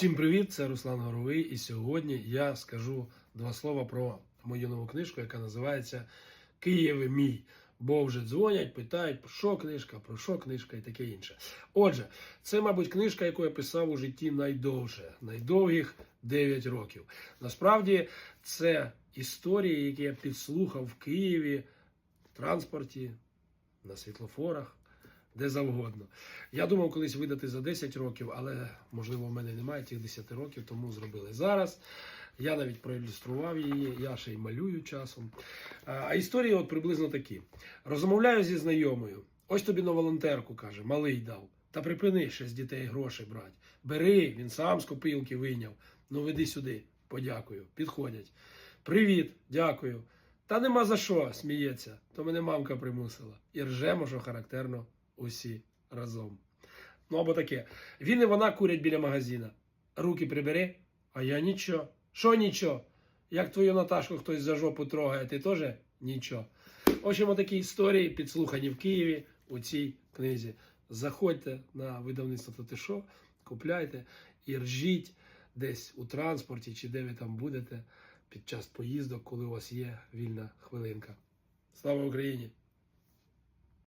Усім привіт! Це Руслан Горовий. І сьогодні я скажу два слова про мою нову книжку, яка називається Київ мій. Бо вже дзвонять, питають, про що книжка, про що книжка і таке інше. Отже, це, мабуть, книжка, яку я писав у житті найдовше, найдовгих 9 років. Насправді, це історії, які я підслухав в Києві, в транспорті, на світлофорах, де завгодно. Я думав колись видати за 10 років, але можливо в мене немає тих 10 років, тому зробили зараз. Я навіть проілюстрував її, я ще й малюю часом. А, історії от приблизно такі: розмовляю зі знайомою. Ось тобі на волонтерку каже, малий дав. Та припини ще з дітей гроші брати. Бери, він сам з копилки вийняв. Ну веди сюди, подякую. Підходять. Привіт, дякую. Та нема за що, сміється. То мене мамка примусила. І ржемо, що характерно усі разом. Ну або таке. Він і вона курять біля магазина. Руки прибери, а я нічого. Що нічого? Як твою Наташку хтось за жопу трогає, ти теж нічого. В общем, такі історії підслухані в Києві у цій книзі. Заходьте на видавництво «То ти купляйте і ржіть десь у транспорті чи де ви там будете під час поїздок, коли у вас є вільна хвилинка. Слава Україні!